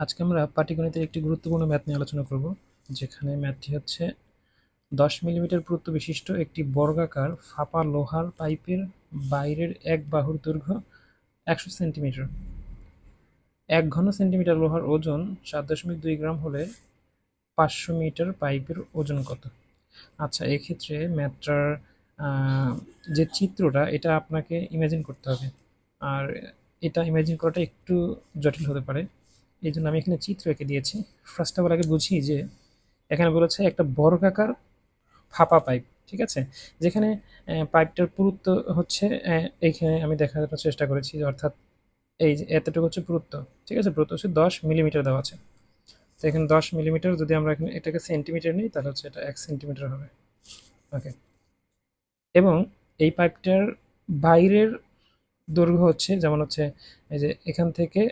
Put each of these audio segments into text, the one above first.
আজকে আমরা পাটিগণিতের একটি গুরুত্বপূর্ণ ম্যাথ নিয়ে আলোচনা করব, যেখানে ম্যাথটি হচ্ছে দশ মিলিমিটার পুরুত্ব বিশিষ্ট একটি বর্গাকার ফাঁপা লোহার পাইপের বাইরের এক বাহুর দৈর্ঘ্য একশো সেন্টিমিটার। এক ঘন সেন্টিমিটার লোহার ওজন সাত দশমিক দুই গ্রাম হলে পাঁচশো মিটার পাইপের ওজন কত? আচ্ছা এক্ষেত্রে ম্যাথটার যে চিত্রটা, এটা আপনাকে ইমাজিন করতে হবে। আর এটা ইমাজিন করাটা একটু জটিল হতে পারে। এই জন্য আমি এখানে চিত্র এঁকে দিয়েছি। ফার্স্ট অফ অল আগে বুঝি যে এখানে বলেছে একটা বর্গাকার ফাঁপা পাইপ, ঠিক আছে? যেখানে পাইপটার পুরুত্ব হচ্ছে এইখানে আমি দেখানোর চেষ্টা করেছি অর্থাৎ এই যে এতটুকু হচ্ছে পুরুত্ব, ঠিক আছে? পুরুত্ব হচ্ছে দশ মিলিমিটার দেওয়া আছে। তো এখানে দশ মিলিমিটার যদি আমরা এখানে এটাকে সেন্টিমিটার নিই, তাহলে হচ্ছে এটা এক সেন্টিমিটার হবে। ওকে এবং এই পাইপটার বাইরের দৈর্ঘ্য হচ্ছে, যেমন হচ্ছে, এই যে এখান থেকে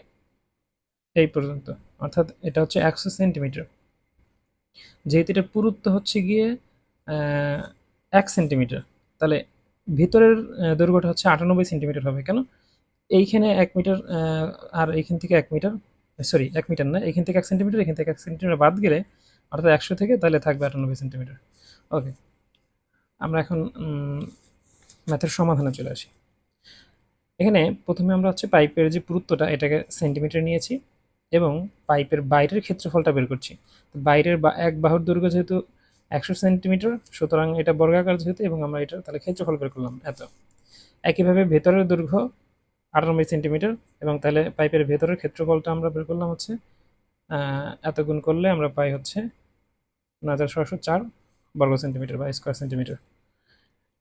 এই পর্যন্ত। অর্থাৎ এটা হচ্ছে একশো সেন্টিমিটার। যেহেতু এটা পুরুত্ব হচ্ছে গিয়ে এক সেন্টিমিটার, তাহলে ভিতরের দৈর্ঘ্যটা হচ্ছে আটানব্বই সেন্টিমিটার হবে কেন? এইখানে এক মিটার আর এইখান থেকে এক মিটার, সরি, এক মিটার না এখান থেকে এক সেন্টিমিটার এখান থেকে এক সেন্টিমিটার বাদ গেলে অর্থাৎ একশো থেকে, তাহলে থাকবে আটানব্বই সেন্টিমিটার। ওকে, আমরা এখন ম্যাথের সমাধানে চলে আসি। এখানে প্রথমে আমরা হচ্ছে পাইপের যে পুরুত্বটা, এটাকে সেন্টিমিটার নিয়েছি। এবং পাইপের বাইরের ক্ষেত্রফলটা বের করছি। বাইরের বা, এক বাহুর দৈর্ঘ্য যেহেতু একশো সেন্টিমিটার, সুতরাং এটা বর্গাকার যেহেতু এবং আমরা এটা তাহলে ক্ষেত্রফল বের করলাম এত। একইভাবে ভেতরের দৈর্ঘ্য আটানব্বই সেন্টিমিটার এবং তাহলে পাইপের ভেতরের ক্ষেত্রফলটা আমরা বের করলাম হচ্ছে এত গুণ করলে আমরা পাই হচ্ছে হাজার ছশো চার বর্গ সেন্টিমিটার বা স্কোয়ার সেন্টিমিটার।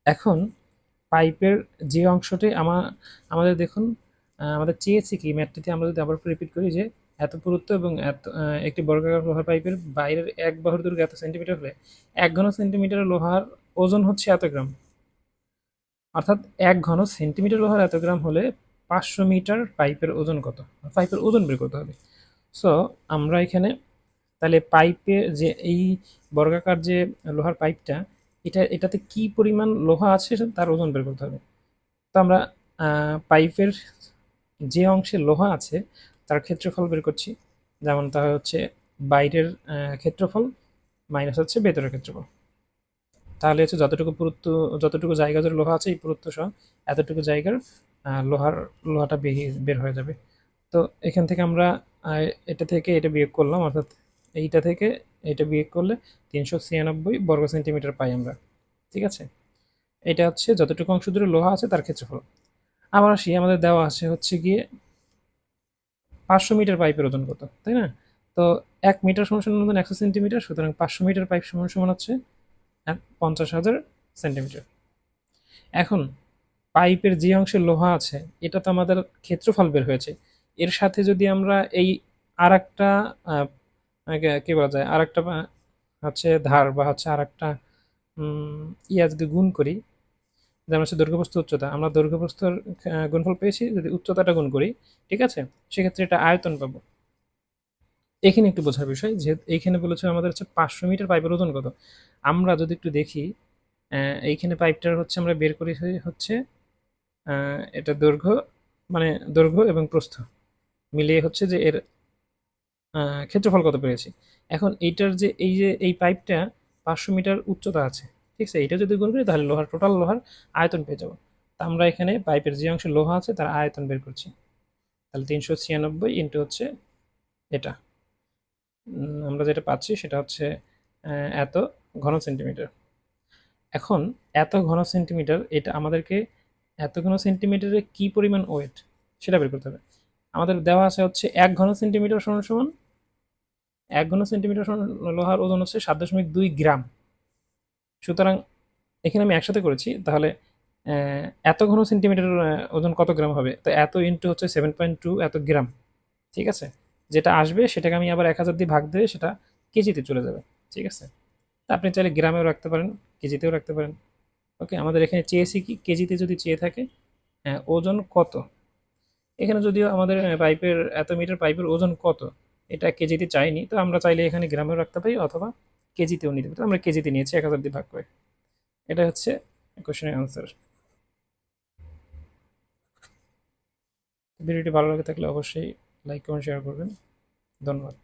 এখন পাইপের যে অংশটি আমা, আমাদের দেখুন আমাদের চেয়েছি কি, ম্যাটটিতে আমরা যদি আবার রিপিট করি যে এত পুরুত্ব এবং এত একটি বর্গাকার লোহার পাইপের বাইরের এক বাহুর দৈর্ঘ্য এত সেন্টিমিটার হলে এক ঘন সেন্টিমিটার লোহার ওজন হচ্ছে এত গ্রাম। অর্থাৎ এক ঘন সেন্টিমিটার লোহার এত গ্রাম হলে পাঁচশো মিটার পাইপের ওজন কত? পাইপের ওজন বের করতে হবে। সো আমরা এখানে তাহলে পাইপে যে এই বর্গাকার যে লোহার পাইপটা, এটা, এটাতে কি পরিমাণ লোহা আছে তার ওজন বের করতে হবে। তো আমরা পাইপের যে অংশে লোহা আছে তার ক্ষেত্রফল বের করছি। যেমন তা হচ্ছে বাইরের ক্ষেত্রফল মাইনাস হচ্ছে ভেতরের ক্ষেত্রফল। তাহলে হচ্ছে যতটুকু পুরুত্ব, যতটুকু জায়গা জুড়ে লোহা আছে এই পুরুত্ব সহ এতটুকু জায়গার লোহার, লোহাটা বের হয়ে যাবে। তো এখান থেকে আমরা এটা থেকে এটা বিয়োগ করলাম, অর্থাৎ এইটা থেকে এটা বিয়োগ করলে তিনশো ছিয়ানব্বই বর্গ সেন্টিমিটার পাই আমরা। ঠিক আছে? এটা হচ্ছে যতটুকু অংশ জুড়ে লোহা আছে তার ক্ষেত্রফল। আবার আসি, আমাদের দেওয়া আছে হচ্ছে গিয়ে পাঁচশো মিটার পাইপের ওজন কত, তাই না? তো এক মিটার সমান সমান ওজন একশো সেন্টিমিটার, সুতরাং পাঁচশো মিটার পাইপ সমান সমান হচ্ছে পঞ্চাশ হাজার সেন্টিমিটার। এখন পাইপের যে অংশে লোহা আছে, এটা তো আমাদের ক্ষেত্রফল বের হয়েছে। এর সাথে যদি আমরা এই আর একটা কি বলা যায় আর একটা হচ্ছে ধার বা হচ্ছে আর একটা ইয়া যদি গুণ করি যেমন হচ্ছে দৈর্ঘ্যপ্রস্থ উচ্চতা। আমরা দৈর্ঘ্যপ্রস্থর গুণফল পেয়েছি, যদি উচ্চতাটা গুণ করি, ঠিক আছে? সেক্ষেত্রে এটা আয়তন পাবো। এখানে একটু বোঝার বিষয়, যে এইখানে বলেছে আমাদের হচ্ছে পাঁচশো মিটার পাইপের ওজন কত। আমরা যদি একটু দেখি এইখানে পাইপটার হচ্ছে আমরা বের করি হচ্ছে এটা দৈর্ঘ্য মানে দৈর্ঘ্য এবং প্রস্থ মিলিয়ে হচ্ছে যে এর ক্ষেত্রফল কত পেয়েছি। এখন এইটার যে এই যে, এই পাইপটা পাঁচশো মিটার উচ্চতা আছে ঠিক আছে এটা যদি গুণ করি তাহলে লোহার টোটাল লোহার আয়তন পেয়ে যাব। তা আমরা এখানে পাইপের যে অংশে লোহা আছে তার আয়তন বের করছি। তাহলে তিনশো ছিয়ানব্বই ইন্টু হচ্ছে এটা। আমরা যেটা পাচ্ছি সেটা হচ্ছে এত ঘন সেন্টিমিটার এখন এত ঘন সেন্টিমিটার এটা আমাদেরকে এত ঘন সেন্টিমিটারে কি পরিমাণ ওয়েট সেটা বের করতে হবে। আমাদের দেওয়া আছে হচ্ছে এক ঘন সেন্টিমিটার সমান সমান, এক ঘন সেন্টিমিটার লোহার ওজন হচ্ছে সাত দশমিক দুই গ্রাম। সুতরাং এখানে আমি একসাথে করেছি, তাহলে এত ঘন সেন্টিমিটার ওজন কত গ্রাম হবে? তো এত ইন্টু হচ্ছে সেভেন পয়েন্ট টু এত গ্রাম, ঠিক আছে? যেটা আসবে, সেটাকে আমি আবার এক হাজার দিয়ে ভাগ দিয়ে সেটা কেজিতে চলে যাবে, ঠিক আছে? আপনি চাইলে গ্রামেও রাখতে পারেন, কেজিতেও রাখতে পারেন, ওকে? আমাদের এখানে চেয়েছি কি, কেজিতে যদি চেয়ে থাকে ওজন কত? এখানে যদিও আমাদের পাইপের, এত মিটার পাইপের ওজন কত, এটা কেজিতে চাইনি, তো আমরা চাইলে এখানে গ্রামেও রাখতে পারি, অথবা কেজিতেও নিতে পারি। আমরা কেজিতে নিয়েছি, এক হাজার দিয়ে ভাগ করে। এটা হচ্ছে কোশ্চেনের আনসার ভিডিওটি ভালো লাগে থাকলে অবশ্যই লাইক কমেন্ট শেয়ার করবেন। ধন্যবাদ।